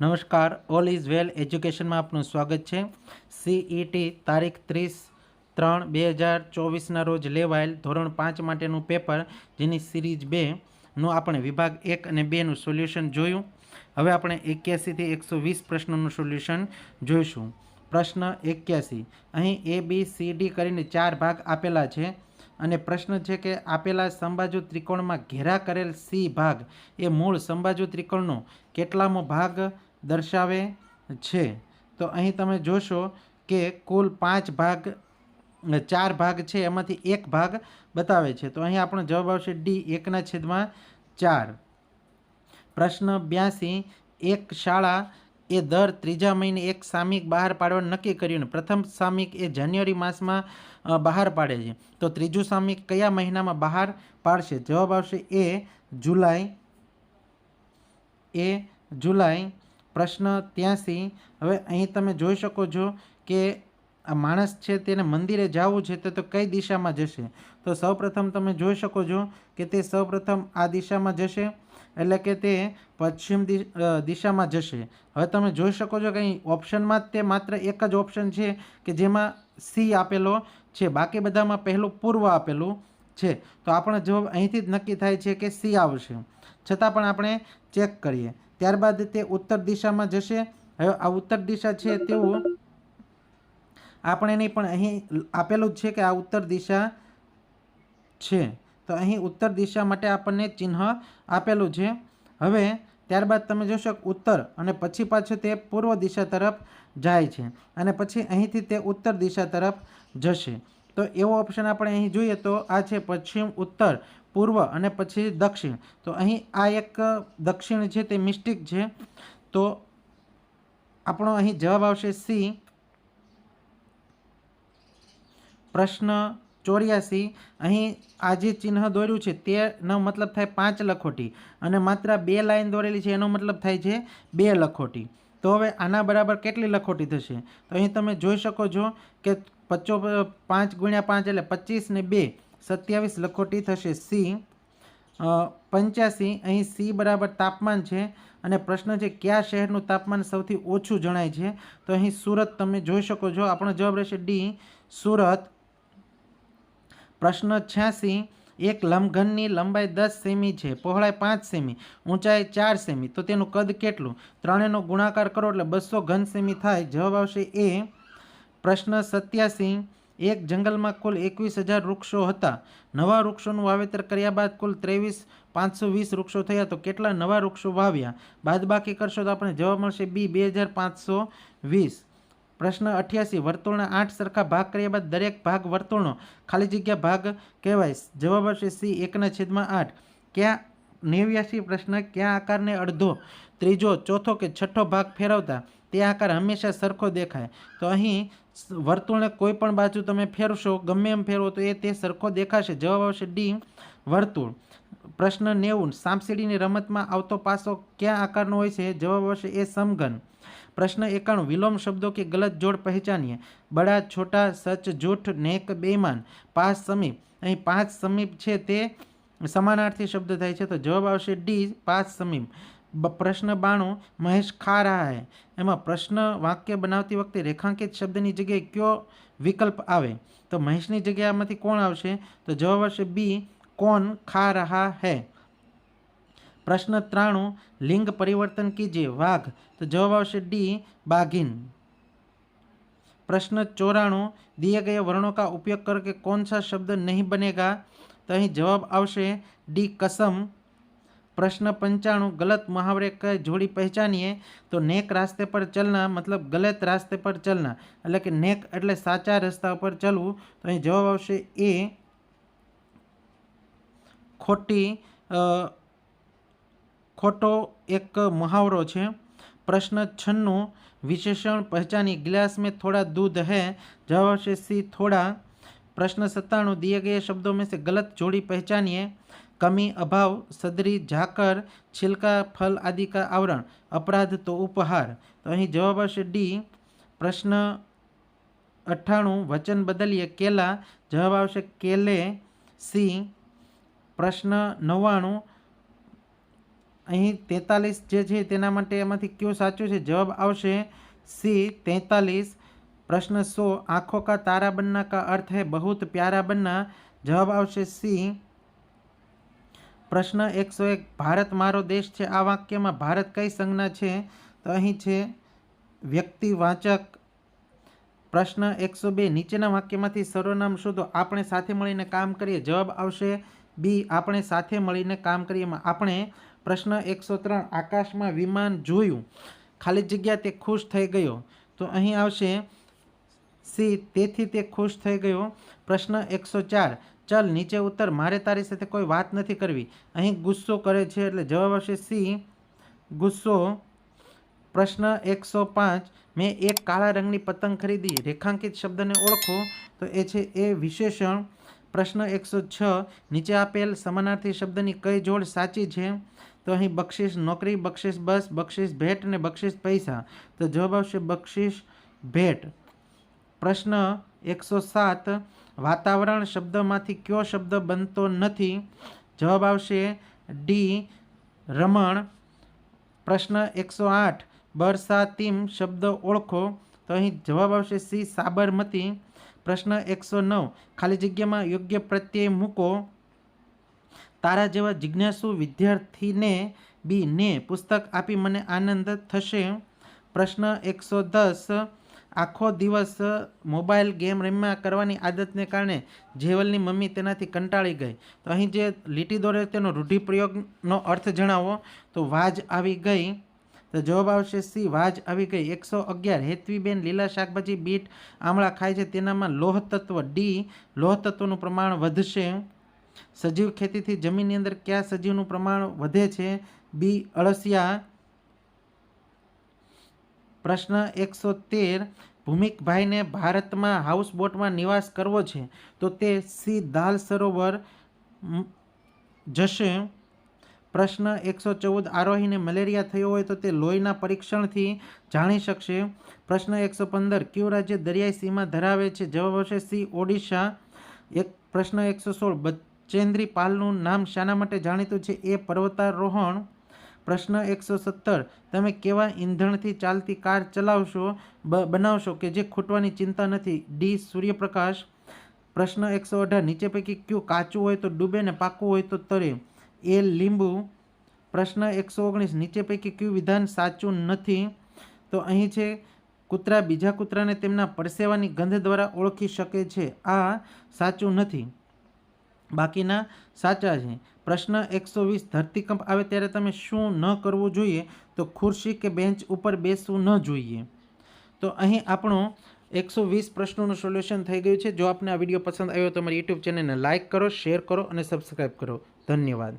નમસ્કાર, all is well એજ્યુકેશનમાં આપનું સ્વાગત છે. સીઈટી તારીખ ત્રીસ ત્રણ બે હજાર ચોવીસના રોજ લેવાયેલ ધોરણ પાંચ માટેનું પેપર, જેની સિરીઝ બેનું આપણે વિભાગ એક અને બેનું સોલ્યુશન જોયું. હવે આપણે એક્યાસીથી એકસો વીસ પ્રશ્નોનું સોલ્યુશન જોઈશું. પ્રશ્ન એક્યાસી. અહીં એ બી સી ડી કરીને ચાર ભાગ આપેલા છે અને પ્રશ્ન છે કે આપેલા સંબાજુ ત્રિકોણમાં ઘેરા કરેલ સી ભાગ એ મૂળ સંબાજુ ત્રિકોણનો કેટલામો ભાગ દર્શાવે છે. તો અહીં તમે જોશો કે કુલ પાંચ ભાગ ચાર ભાગ છે, એમાંથી એક ભાગ બતાવે છે. તો અહીં આપણો જવાબ આવશે ડી, એકના છેદમાં ચાર. પ્રશ્ન બ્યાસી, એક શાળા એ દર ત્રીજા મહિને એક સામિક બહાર પાડવાનું નક્કી કર્યું અને પ્રથમ સામિક એ જાન્યુઆરી માસમાં બહાર પાડે છે. તો ત્રીજું સામિક કયા મહિનામાં બહાર પાડશે? જવાબ આવશે એ જુલાઈ એ જુલાઈ પ્રશ્ન ત્યાંસી હવે અહીં તમે જોઈ શકો છો કે આ માણસ છે તેને મંદિરે જવું છે તો તો કઈ દિશામાં જશે? તો સૌપ્રથમ તમે જોઈ શકો છો કે તે સૌપ્રથમ આ દિશામાં જશે એટલે કે તે પશ્ચિમ દિશામાં જશે. હવે તમે જોઈ શકો છો કે અહીં ઓપ્શનમાં તે માત્ર એક જ ઓપ્શન છે કે જેમાં સી આપેલો છે. બાકી બધામાં પહેલું પૂર્વ આપેલું છે. તો આપણો જવાબ અહીંથી જ નક્કી થાય છે કે સી આવશે. છતાં પણ આપણે ચેક કરીએ. ત્યારબાદ તે ઉત્તર દિશામાં જશે. હવે આ ઉત્તર દિશા છે તેવું આપણે નહીં પણ અહીં આપેલું જ છે કે આ ઉત્તર દિશા છે. તો અહીં ઉત્તર દિશા માટે આપણને ચિહ્ન આપેલું છે. હવે ત્યારબાદ તમે જોશો ઉત્તર અને પછી પાછું તે પૂર્વ દિશા તરફ જાય છે અને પછી અહીંથી તે ઉત્તર દિશા તરફ જશે. તો એવો ઓપ્શન આપણે અહીં જોઈએ તો આ છે પશ્ચિમ ઉત્તર. પૂર્વ અને પછી દક્ષિણ. તો અહીં આ એક દક્ષિણ છે તે મિસ્ટેક છે. તો આપણો અહીં જવાબ આવશે સી પ્રશ્ન ચોર્યાસી. અહીં આ જે ચિહ્ન દોર્યું છે તેનો મતલબ થાય પાંચ લખોટી અને માત્ર બે લાઈન દોરેલી છે એનો મતલબ થાય છે બે લખોટી. તો હવે આના બરાબર કેટલી લખોટી થશે? તો અહીં તમે જોઈ શકો છો કે પચો પાંચ ગુણ્યા પાંચ એટલે પચીસ ને બે. સત્યાવીસ લખોટી થશે સી. પંચ્યાસી, અહીં સી બરાબર તાપમાન છે અને પ્રશ્ન છે, કયા શહેરનું તાપમાન સૌથી ઓછું જણાય છે? તો અહીં સુરત તમે જોઈ શકો છો, આપણો જવાબ રહેશે ડી, સુરત. પ્રશ્ન છ્યાસી, એક લંબઘનની લંબાઈ દસ સેમી છે, પહોળાઈ પાંચ સેમી, ઊંચાઈ ચાર સેમી, તો તેનું કદ કેટલું? ત્રણેયનો ગુણાકાર કરો એટલે બસો ઘન સેમી થાય, જવાબ આવશે એ. પ્રશ્ન સત્યાસી એક જંગલમાં કુલ એકવીસ હજાર વૃક્ષો હતા. નવા વૃક્ષોનું વાવેતર કર્યા બાદ કુલ ત્રેવીસ, પાંચસો વીસ વૃક્ષો થયા તો કેટલા નવા વૃક્ષો વાવ્યા? બાદબાકી કરશો તો આપણે જવાબ મળશે બી, બે હજાર પાંચસો વીસ. પ્રશ્ન અઠ્યાસી, વર્તુળના આઠ સરખા ભાગ કર્યા બાદ દરેક ભાગ વર્તુળનો. ખાલી જગ્યા ભાગ કહેવાય. જવાબ હશે સી એકના છેદમાં આઠ. ક્યાં? નેવ્યાસી પ્રશ્ન, કયા આકારને અડધો? ત્રીજો, ચોથો કે છઠ્ઠો ભાગ ફેરવતા? તે આકાર હંમેશા સરખો દેખાય. તો અહીં વર્તુળને કોઈ પણ બાજુ તમે ફેરવશો, ગમે એમ ફેરવો, તો એ તે સરખો દેખાશે. જવાબ આવશે ડી, વર્તુળ. પ્રશ્ન નેવું સાપસીડીની રમતમાં આવતો પાસો કયા આકારનો હોય છે? જવાબ આવશે એ સમઘન. પ્રશ્ન એકાણું, વિલોમ શબ્દો કે ગલત જોડ પહેચાનીએ. બડા છોટા, સચ, જૂઠ, નેક બેમાન પાસ સમીપ. અહીં પાંચ સમીપ છે તે સમાનાર્થી શબ્દ થાય છે. તો જવાબ આવશે ડી પાસ સમીપ. પ્રશ્ન બાણું, મહેશ ખા રહા હૈ એમાં પ્રશ્ન વાક્ય બનાવતી વખતે રેખાંકિત શબ્દની જગ્યાએ કયો વિકલ્પ આવે? તો મહેશની જગ્યામાંથી કોણ આવશે? તો જવાબ આવશે બી, કોણ ખા રહા હૈ? પ્રશ્ન ત્રાણું, લિંગ પરિવર્તન કીજે વાઘ? તો જવાબ આવશે ડી, બાઘિન. પ્રશ્ન ચોરાણું, દિયા ગયા વર્ણો કા ઉપયોગ કર કે કોણ સા શબ્દ નહીં બનેગા? તો અહીં જવાબ આવશે ડી, કસમ. प्रश्न पंचाणु गलत मुहावरे का जोड़ी पहचानिए तो नेक रास्ते पर चलना मतलब गलत रास्ते पर चलना એટલે કે નેક એટલે સાચા રસ્તા પર ચાલવું તો અહીં જવાબ આવશે એ ખોટી અ, ખોટો એક मुहावरो છે પ્રશ્ન છન્નું વિશેષણ पहचानी गिलास में थोड़ा दूध है जवाब આવશે सी थोड़ा प्रश्न सत्ताणु दिए गए शब्दों में से गलत जोड़ी पहचानिए કમી, અભાવ, સદરી ઝાકર છિલકા, ફલ આદિકા આવરણ, અપરાધ તો ઉપહાર. તો અહીં જવાબ આવશે ડી, પ્રશ્ન અઠ્ઠાણું, વચન બદલીએ કેલા. જવાબ આવશે કેલે. સી, પ્રશ્ન નવ્વાણું. અહીં તેતાલીસ જે છે તેના માટે એમાંથી કયો સાચું છે? જવાબ આવશે સી, તેતાલીસ. પ્રશ્ન સો, આંખો કા તારા બનના કા અર્થ હૈ? બહુત પ્યારા બનના. જવાબ આવશે સી પ્રશ્ન એકસો એક, ભારત મારો દેશ છે. આ વાક્યમાં ભારત કઈ સંજ્ઞા છે? તો અહીં છે વ્યક્તિવાચક પ્રશ્ન એકસો બે, નીચેના વાક્યમાંથી સર્વનામ શોધો. આપણે સાથે મળીને કામ કરીએ. જવાબ આવશે બી, આપણે સાથે મળીને કામ કરીએ. આપણે પ્રશ્ન એકસો ત્રણ, આકાશમાં વિમાન જોયું. ખાલી જગ્યા તે ખુશ થઈ ગયો. તો અહીં આવશે સી, તેથી તે ખુશ થઈ ગયો. પ્રશ્ન એકસો ચાર. ચલ, નીચે ઉત્તર મારે તારી સાથે કોઈ વાત નથી કરવી. અહીં ગુસ્સો કરે છે એટલે જવાબ આવશે સી. ગુસ્સો. પ્રશ્ન એકસો પાંચ. મેં એક કાળા રંગની પતંગ ખરીદી. રેખાંકિત શબ્દને ઓળખો તો એ છે એ વિશેષણ. પ્રશ્ન એકસો છ. નીચે આપેલ સમાનાર્થી શબ્દની કઈ જોડ સાચી છે? તો અહીં બક્ષિસ નોકરી, બક્ષિસ બસ, બક્ષિસ ભેટ અને બક્ષિસ પૈસા. તો જવાબ આવશે બક્ષિસ ભેટ. પ્રશ્ન એકસો સાત. વાતાવરણ શબ્દમાંથી કયો શબ્દ બનતો નથી? જવાબ આવશે ડી રમણ. પ્રશ્ન એકસો આઠ. બરસાતીમ શબ્દ ઓળખો. તો અહીં જવાબ આવશે સી સાબરમતી. પ્રશ્ન એકસો નવ. ખાલી જગ્યામાં યોગ્ય પ્રત્યય મૂકો. તારા જેવા જિજ્ઞાસુ વિદ્યાર્થીને બી ને પુસ્તક આપી મને આનંદ થશે. પ્રશ્ન એકસો દસ. આખો દિવસ મોબાઈલ ગેમ રમ્યા કરવાની આદતને કારણે જેવલની મમ્મી તેનાથી કંટાળી ગઈ. તો અહીં જે લીટી દોરે તેનો રૂઢિપ્રયોગનો અર્થ જણાવો. તો વાજ આવી ગઈ. તો જવાબ આવશે સી, વાજ આવી ગઈ. એકસો અગિયાર, હેતવીબેન લીલા શાકભાજી, બીટ, આમળા ખાય છે. તેનામાં લોહ તત્વ ડી લોહ તત્વનું પ્રમાણ વધશે. સજીવ ખેતીથી જમીનની અંદર કયા સજીવનું પ્રમાણ વધે છે? બી, અળસિયા પ્રશ્ન એકસો તેર, ભૂમિકભાઈને ભારતમાં હાઉસબોટમાં નિવાસ કરવો છે, તો તે સી દાલ સરોવર જશે. પ્રશ્ન એકસો ચૌદ, આરોહીને મલેરિયા થયો હોય તો તે લોહીના પરીક્ષણથી જાણી શકશે. પ્રશ્ન એકસો પંદર, કયું રાજ્ય દરિયાઈ સીમા ધરાવે છે? જવાબ હશે સી, ઓડિશા. એક, પ્રશ્ન એકસો સોળ, બચેન્દ્રી પાલનું નામ શાના માટે જાણીતું છે? એ પર્વતારોહણ પ્રશ્ન એકસો સત્તર. તમે કેવા ઈંધણથી ચાલતી કાર ચલાવશો બનાવશો કે જે ખૂટવાની ચિંતા નથી? ડી, સૂર્યપ્રકાશ. પ્રશ્ન એકસો અઢાર. નીચે પૈકી કયું કાચું હોય તો ડૂબે ને પાકું હોય તો તરે? એ, લીંબુ. પ્રશ્ન એકસો ઓગણીસ. નીચે પૈકી કયું વિધાન સાચું નથી? તો અહીં છે, કૂતરા બીજા કૂતરાને તેમના પરસેવાની ગંધ દ્વારા ઓળખી શકે છે. આ સાચું નથી. બાકીના સાચા છે. પ્રશ્ન એકસો વીસ, ધરતીકંપ આવે ત્યારે તમે શું ન કરવું જોઈએ? તો ખુરશી કે બેન્ચ ઉપર બેસવું ન જોઈએ. તો અહીં આપણો એકસો વીસ પ્રશ્નોનું સોલ્યુશન થઈ ગયું છે. જો આપને આ વીડિયો પસંદ આવ્યો તો અમારી યુટ્યુબ ચેનલને લાઇક કરો, શેર કરો અને સબસ્ક્રાઈબ કરો. ધન્યવાદ.